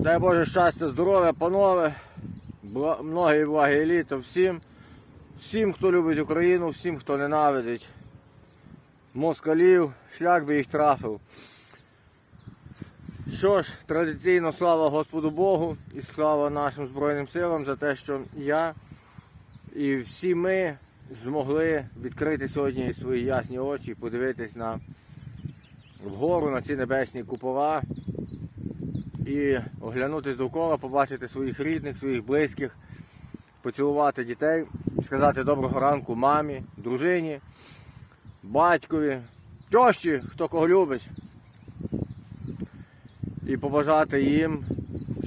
Дай Боже щастя, здоров'я, панове, многі благі літо всім, всім, хто любить Україну, всім, хто ненавидить москалів, шлях би їх трафив. Що ж, традиційно слава Господу Богу і слава нашим Збройним силам за те, що я і всі ми змогли відкрити сьогодні свої ясні очі, подивитись на вгору на ці небесні купола і оглянутись довкола, побачити своїх рідних, своїх близьких, поцілувати дітей, сказати доброго ранку мамі, дружині, батькові, тьощі, хто кого любить. І побажати їм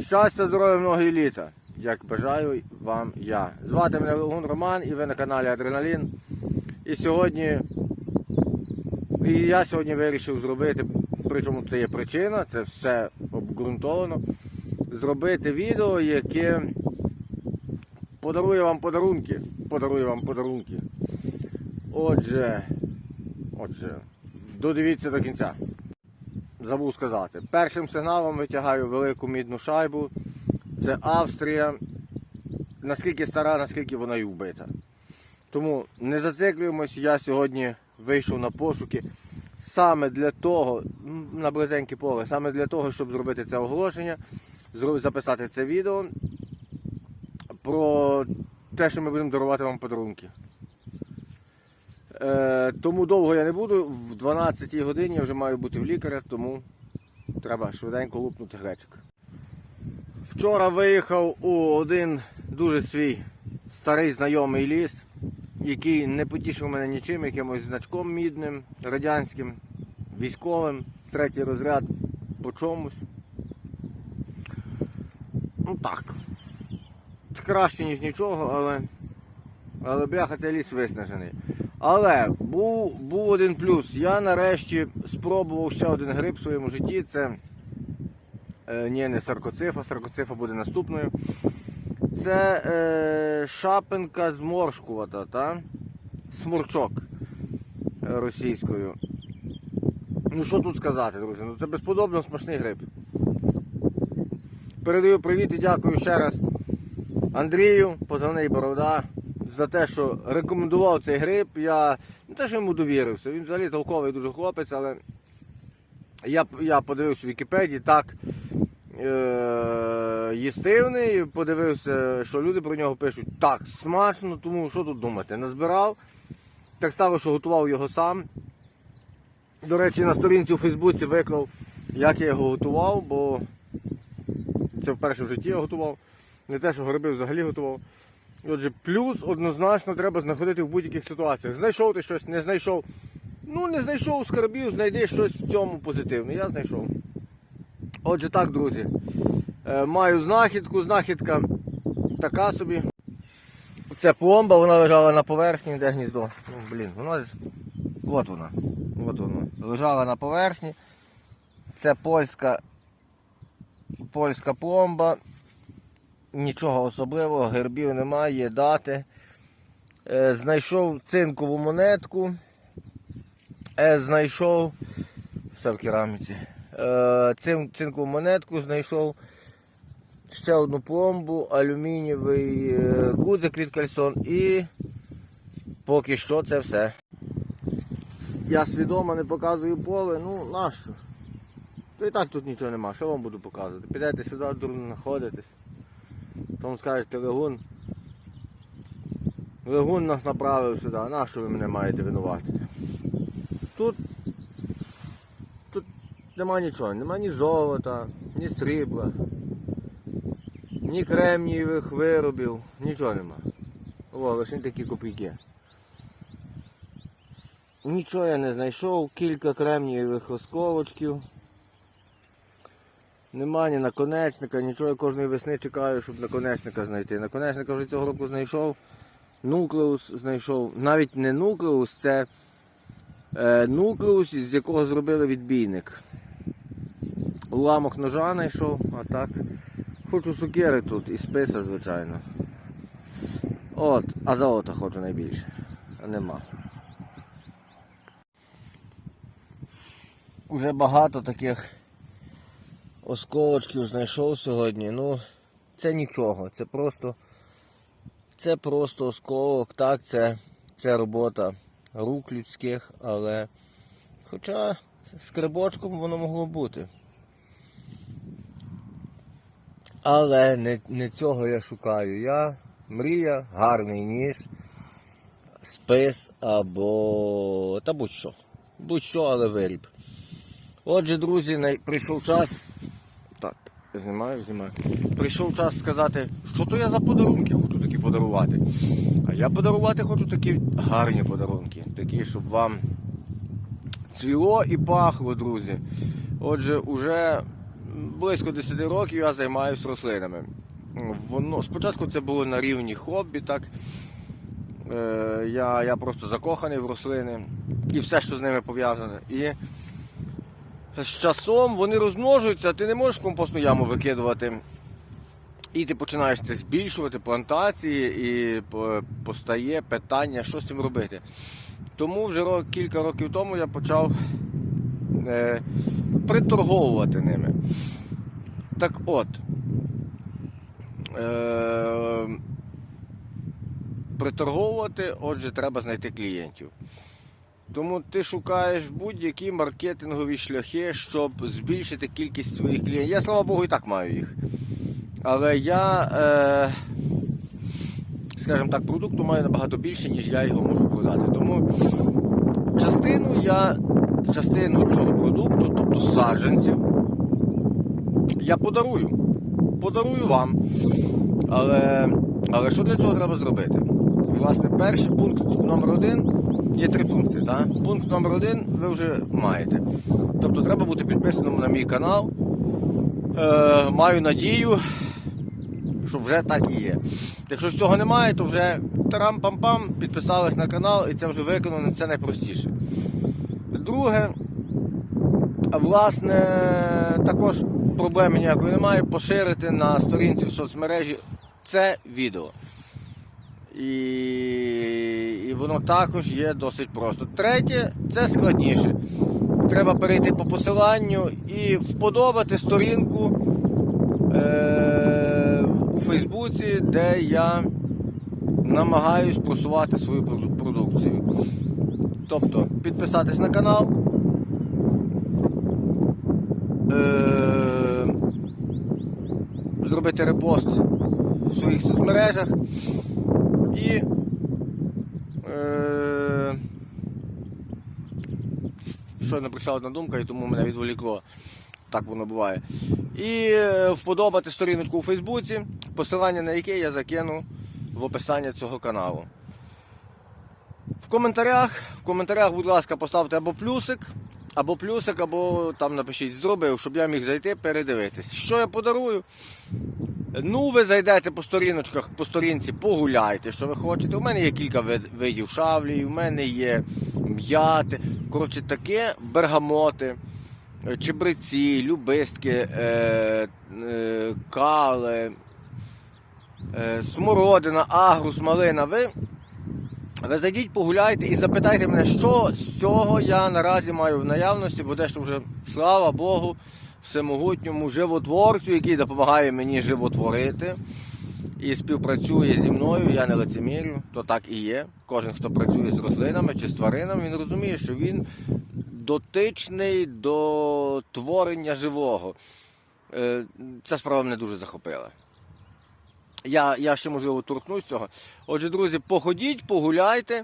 щастя, здоров'я, многі літа, як бажаю вам я. Звати мене Легун Роман і ви на каналі Адреналін. І сьогодні і я сьогодні вирішив зробити, причому це є причина, це все обґрунтовано. Зробити відео, яке подарує вам подарунки. Подарує вам подарунки. Отже, отже, додивіться до кінця. Забув сказати. Першим сигналом витягаю велику мідну шайбу. Це Австрія. Наскільки стара, наскільки вона і вбита. Тому не зациклюємось, я сьогодні вийшов на пошуки саме для того, на близеньке поле, саме для того, щоб зробити це оголошення, записати це відео про те, що ми будемо дарувати вам подарунки. Е, тому довго я не буду. В 12 годині я вже маю бути в лікаря, тому треба швиденько лупнути гречик. Вчора виїхав у один дуже свій старий знайомий ліс, який не потішив мене нічим, якимось значком мідним, радянським, військовим, третій розряд по чомусь. Ну так. Краще, ніж нічого, але. Але бляха цей ліс виснажений. Але був, був один плюс. Я нарешті спробував ще один гриб в своєму житті. Це е, ні, не саркоцифа, саркоцифа буде наступною. Це е, шапинка зморшкувата, та? смурчок е, російською. Ну що тут сказати, друзі? Ну це безподобно смачний гриб. Передаю привіт і дякую ще раз Андрію, позивний Борода, за те, що рекомендував цей гриб. Я не те, що йому довірився. Він взагалі толковий дуже хлопець, але я, я подивився в Вікіпедії, так їстивний, подивився, що люди про нього пишуть так, смачно, тому що тут думати? Назбирав. Так стало, що готував його сам. До речі, на сторінці у Фейсбуці виклав, як я його готував, бо це вперше в житті я готував. Не те, що гриби взагалі готував. Отже, плюс однозначно треба знаходити в будь-яких ситуаціях. Знайшов ти щось, не знайшов. Ну, не знайшов скарбів, знайди щось в цьому позитивне. Я знайшов. Отже, так, друзі. Е, маю знахідку, знахідка така собі. Це пломба, вона лежала на поверхні, де гніздо. Ну, блін, вона. От вона. От вона. Лежала на поверхні. Це польська, польська пломба. Нічого особливого, гербів немає, дати. Е, знайшов цинкову монетку. Е, знайшов все в кераміці. Е, цин, цинкову монетку знайшов ще одну пломбу, алюмінієвий е, гудзик від кальсон і поки що це все. Я свідомо не показую поле, ну нащо? То і так тут нічого нема, що вам буду показувати? Підете сюди, дурно знаходитесь. Тому скажете, Легун. Легун нас направив сюди, а на що ви мене маєте винуватити? Тут, тут нема нічого, нема ні золота, ні срібла, ні кремнієвих виробів, нічого нема. О, лише такі копійки. Нічого я не знайшов, кілька кремнієвих осколочків. Нема ні наконечника, нічого я кожної весни чекаю, щоб наконечника знайти. Наконечника вже цього року знайшов. Нуклеус знайшов. Навіть не нуклеус, це е, нуклеус, з якого зробили відбійник. Уламок ножа знайшов, а так. Хочу сукери тут і списа, звичайно. От, а золота хочу найбільше. Нема. Уже багато таких осколочків знайшов сьогодні. Ну, це нічого. Це просто. Це просто осколок. Так, це, це робота рук людських, але. Хоча з крибочком воно могло бути. Але не, не цього я шукаю. Я мрія, гарний ніж, спис або. та будь-що. Будь-що, але виріб. Отже, друзі, прийшов час. Так, знімаю, знімаю. Прийшов час сказати, що то я за подарунки хочу такі подарувати. А я подарувати хочу такі гарні подарунки. Такі, щоб вам цвіло і пахло, друзі. Отже, уже близько 10 років я займаюся рослинами. Воно, спочатку це було на рівні хобі, так. Е, я, я просто закоханий в рослини і все, що з ними пов'язане. І з часом вони розмножуються, ти не можеш компостну яму викидувати. І ти починаєш це збільшувати, плантації, і постає питання, що з цим робити. Тому вже ро- кілька років тому я почав е, приторговувати ними. Так от, е, приторговувати, отже, треба знайти клієнтів. Тому ти шукаєш будь-які маркетингові шляхи, щоб збільшити кількість своїх клієнтів. Я, слава Богу, і так маю їх. Але я, е, скажімо так, продукту маю набагато більше, ніж я його можу продати. Тому частину я, частину цього продукту, тобто саджанців, я подарую. Подарую вам. Але, але що для цього треба зробити? Власне, перший пункт номер один є три пункти. Так? Пункт номер один ви вже маєте. Тобто треба бути підписаним на мій канал. Е, маю надію, що вже так і є. Якщо цього немає, то вже тарам-пам-пам, підписались на канал і це вже виконано, це найпростіше. Друге, власне, також проблеми ніякої немає, поширити на сторінці в соцмережі це відео. І, і воно також є досить просто. Третє, це складніше. Треба перейти по посиланню і вподобати сторінку е, у Фейсбуці, де я намагаюсь просувати свою продукцію. Тобто підписатись на канал. Е, зробити репост в своїх соцмережах і е, щойно прийшла одна думка і тому мене відволікло. Так воно буває. І е, вподобати сторіночку у Фейсбуці, посилання на яке я закину в описання цього каналу. В коментарях, в коментарях, будь ласка, поставте або плюсик, або плюсик, або там напишіть зробив, щоб я міг зайти передивитись. Що я подарую? Ну, ви зайдете по сторіночках, по сторінці, погуляйте, що ви хочете. У мене є кілька вид- видів шавлі, у мене є м'яти. Коротше, таке бергамоти, е, чебреці, любистки, е, е, кали, е, смородина, агрус, малина. Ви, ви зайдіть, погуляйте і запитайте мене, що з цього я наразі маю в наявності, бо дещо вже, слава Богу, всемогутньому животворцю, який допомагає мені животворити і співпрацює зі мною, я не лицемірю, то так і є. Кожен, хто працює з рослинами чи з тваринами, він розуміє, що він дотичний до творення живого. Е, Ця справа мене дуже захопила. Я, я ще можливо торкнусь цього. Отже, друзі, походіть, погуляйте.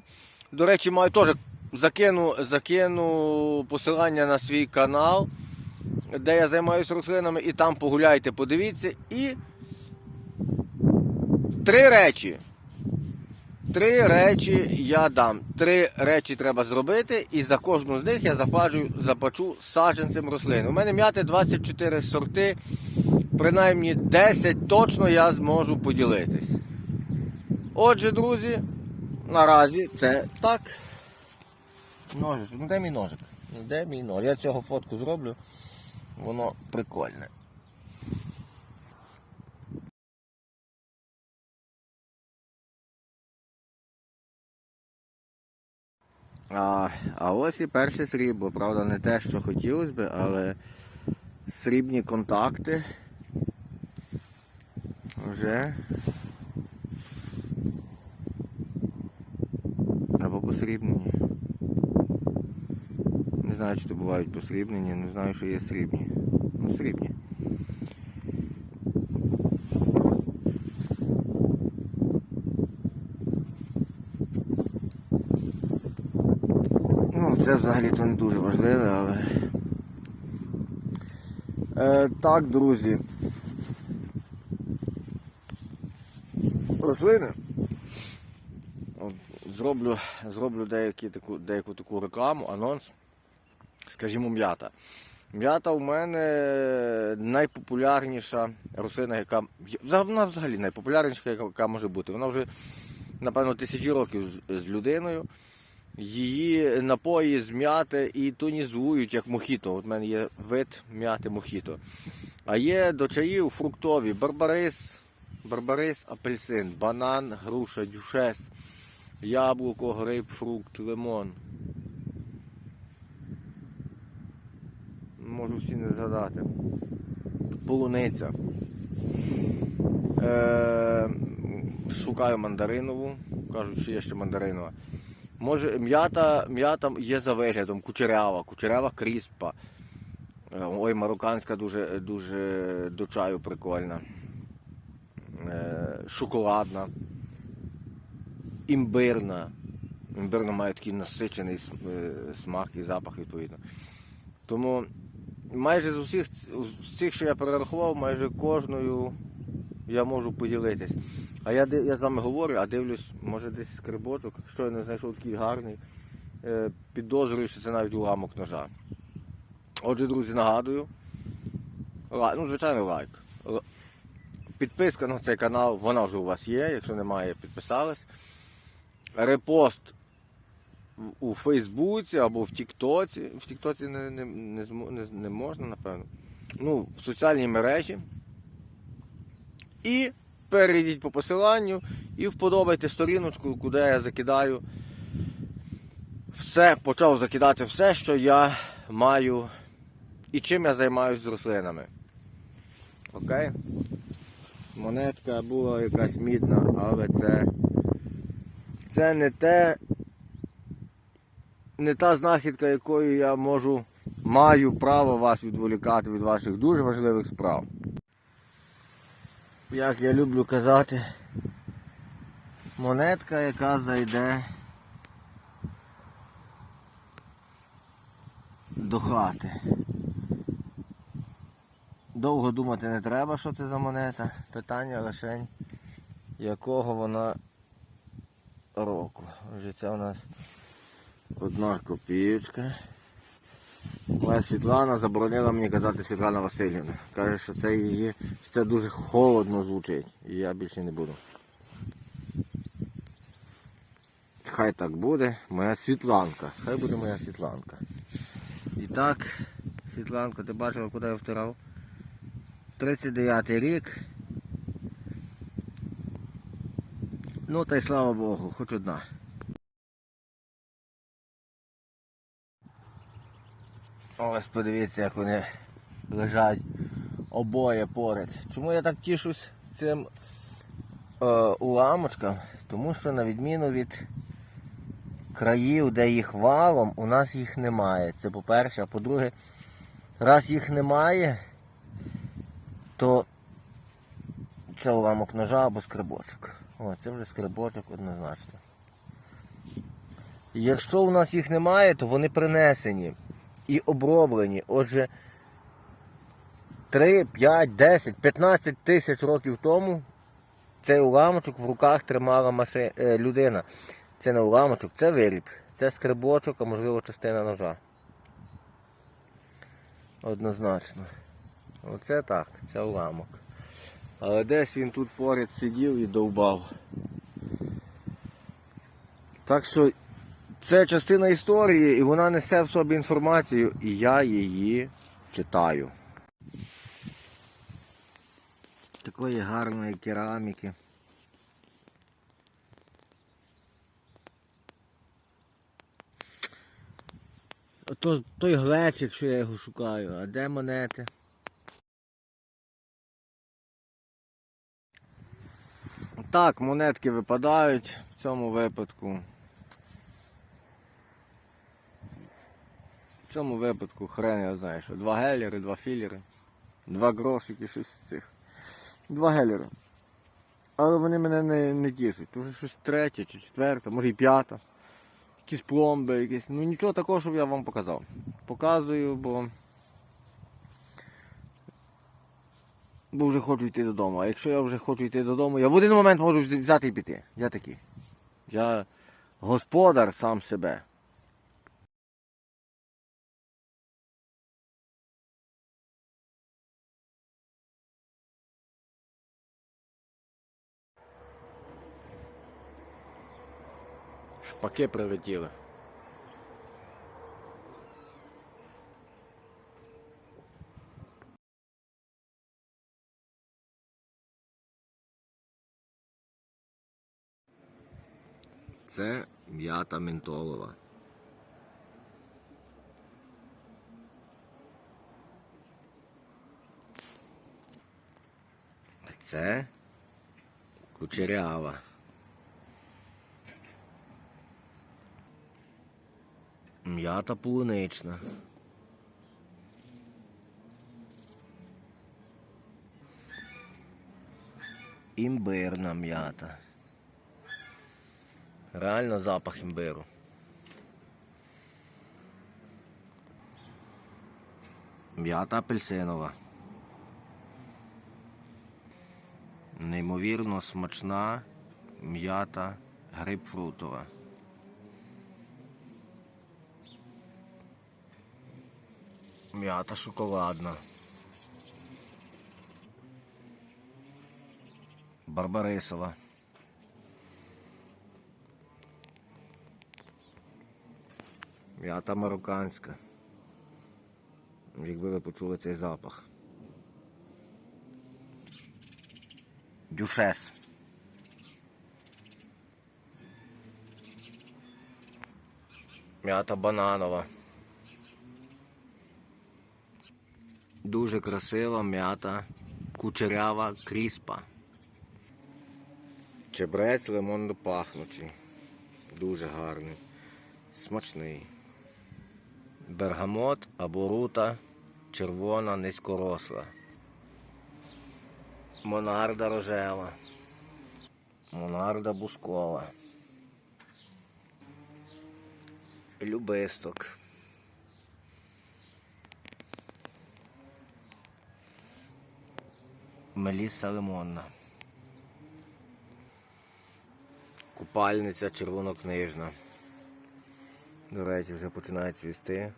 До речі, маю теж закину, закину посилання на свій канал, де я займаюся рослинами, і там погуляйте, подивіться. І три речі. Три речі я дам. Три речі треба зробити, і за кожну з них я заплачу, заплачу саджанцем рослин. У мене м'яти 24 сорти, принаймні 10 точно я зможу поділитись. Отже, друзі, наразі це так. Ножичок. Ну де мій ножик? Де мій нож? Я цього фотку зроблю. Воно прикольне. А, а ось і перше срібло. Правда, не те, що хотілося би, але Срібні контакти. Вже. Або посрібнені. Не знаю, чи то бувають посрібнені, не знаю, що є срібні. Ну, срібні. Ну, це взагалі-то не дуже важливе, але. Е, так, друзі. Рослини. Зроблю, зроблю деякі таку, деяку таку рекламу, анонс. Скажімо, м'ята. М'ята у мене найпопулярніша рослина, яка. Вона взагалі найпопулярніша, яка, може бути. Вона вже, напевно, тисячі років з, з людиною. Її напої з м'яти і тонізують, як мохіто. От в мене є вид м'яти мохіто. А є до чаїв фруктові барбарис, барбарис, апельсин, банан, груша, дюшес, яблуко, грейпфрукт, лимон. Можу всі не згадати. Полуниця. Е, шукаю мандаринову. Кажуть, що є ще мандаринова. Може, м'ята, м'ята є за виглядом, кучерява, кучерява кріспа. Е, Ой, марокканська дуже, дуже до чаю прикольна. Е, Шоколадна. Імбирна. Імбирна має такий насичений е, смак і запах, відповідно. Тому майже з усіх з цих, що я перерахував, майже кожною я можу поділитись. А я, я з вами говорю, а дивлюсь, може десь скрибочок, що я не знайшов такий гарний. Е, Підозрюю, що це навіть уламок ножа. Отже, друзі, нагадую. Ну, звичайно, лайк. Підписка на цей канал, вона вже у вас є. Якщо немає, підписались. Репост у Фейсбуці або в Тіктоці. В Тіктоці не, не, не, не, не можна, напевно. Ну, в соціальній мережі. І перейдіть по посиланню і вподобайте сторіночку, куди я закидаю все, почав закидати все, що я маю і чим я займаюся з рослинами. Окей? Монетка була якась мідна, але це, це не те, не та знахідка, якою я можу, маю право вас відволікати від ваших дуже важливих справ. Як я люблю казати, монетка, яка зайде до хати. Довго думати не треба, що це за монета. Питання лише якого вона року. Отже, це у нас одна копійка. Моя Світлана заборонила мені казати Світлана Васильівна. Каже, що це її що це дуже холодно звучить. І я більше не буду. Хай так буде, моя Світланка. Хай буде моя Світланка. І так, Світланко, ти бачила, куди я втирав? 39 рік. Ну та й слава Богу, хоч одна. Ось подивіться, як вони лежать обоє поряд. Чому я так тішусь цим е, уламочкам? Тому що на відміну від країв, де їх валом, у нас їх немає. Це по-перше, а по-друге, раз їх немає, то це уламок ножа або скрибочок. О, це вже скрибочок однозначно. Якщо у нас їх немає, то вони принесені і оброблені. Отже, 3, 5, 10, 15 тисяч років тому цей уламочок в руках тримала маши... е, людина. Це не уламочок, це виріб. Це скрибочок, а можливо частина ножа. Однозначно. Оце так, це уламок. Але десь він тут поряд сидів і довбав. Так що це частина історії і вона несе в собі інформацію, і я її читаю. Такої гарної кераміки. То, той глечик, що я його шукаю, а де монети? Так, монетки випадають в цьому випадку. В цьому випадку хрен я знаю, що два гелери, два філери, два грошики, щось з цих. Два гелери. Але вони мене не, не тішать. Тут вже щось третє чи четверте, може і п'ята. Якісь пломби, якісь. Ну нічого такого, щоб я вам показав. Показую, бо. Бо вже хочу йти додому. А якщо я вже хочу йти додому, я в один момент можу взяти і піти. Я такий. Я господар сам себе. Шпаки прилетіли. Це м'ята ментолова. Це кучерява. М'ята полунична. Імбирна м'ята. Реально запах імбиру. М'ята апельсинова. Неймовірно смачна м'ята грейпфрутова. М'ята шоколадна. Барбарисова. М'ята марокканська. Якби ви почули цей запах. Дюшес. М'ята бананова. Дуже красива м'ята кучерява кріспа. Чебрець лимонно пахнучий. Дуже гарний. Смачний. Бергамот або рута червона низькоросла. Монарда рожева. Монарда бускова. Любисток. Меліса лимонна. Купальниця червонокнижна. До речі, вже починає цвісти.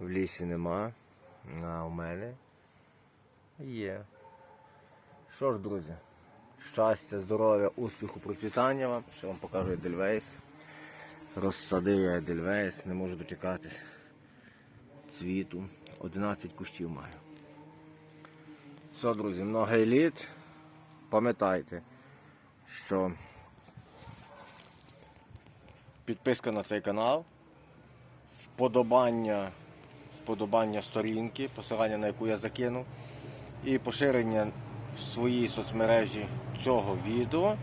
В лісі нема, а у мене є. Що ж, друзі, щастя, здоров'я, успіху, процвітання вам. Ще вам покажу Едельвейс. Розсадив я Едельвейс, не можу дочекатись цвіту. 11 кущів маю. Все, друзі, много еліт. Пам'ятайте, що підписка на цей канал, вподобання, вподобання сторінки, посилання на яку я закину, і поширення в своїй соцмережі цього відео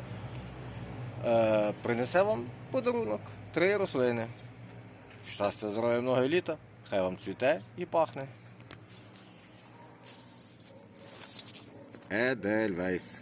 е, принесе вам подарунок. Три рослини. Щастя, здоров'я, много літа, хай вам цвіте і пахне. Едельвейс.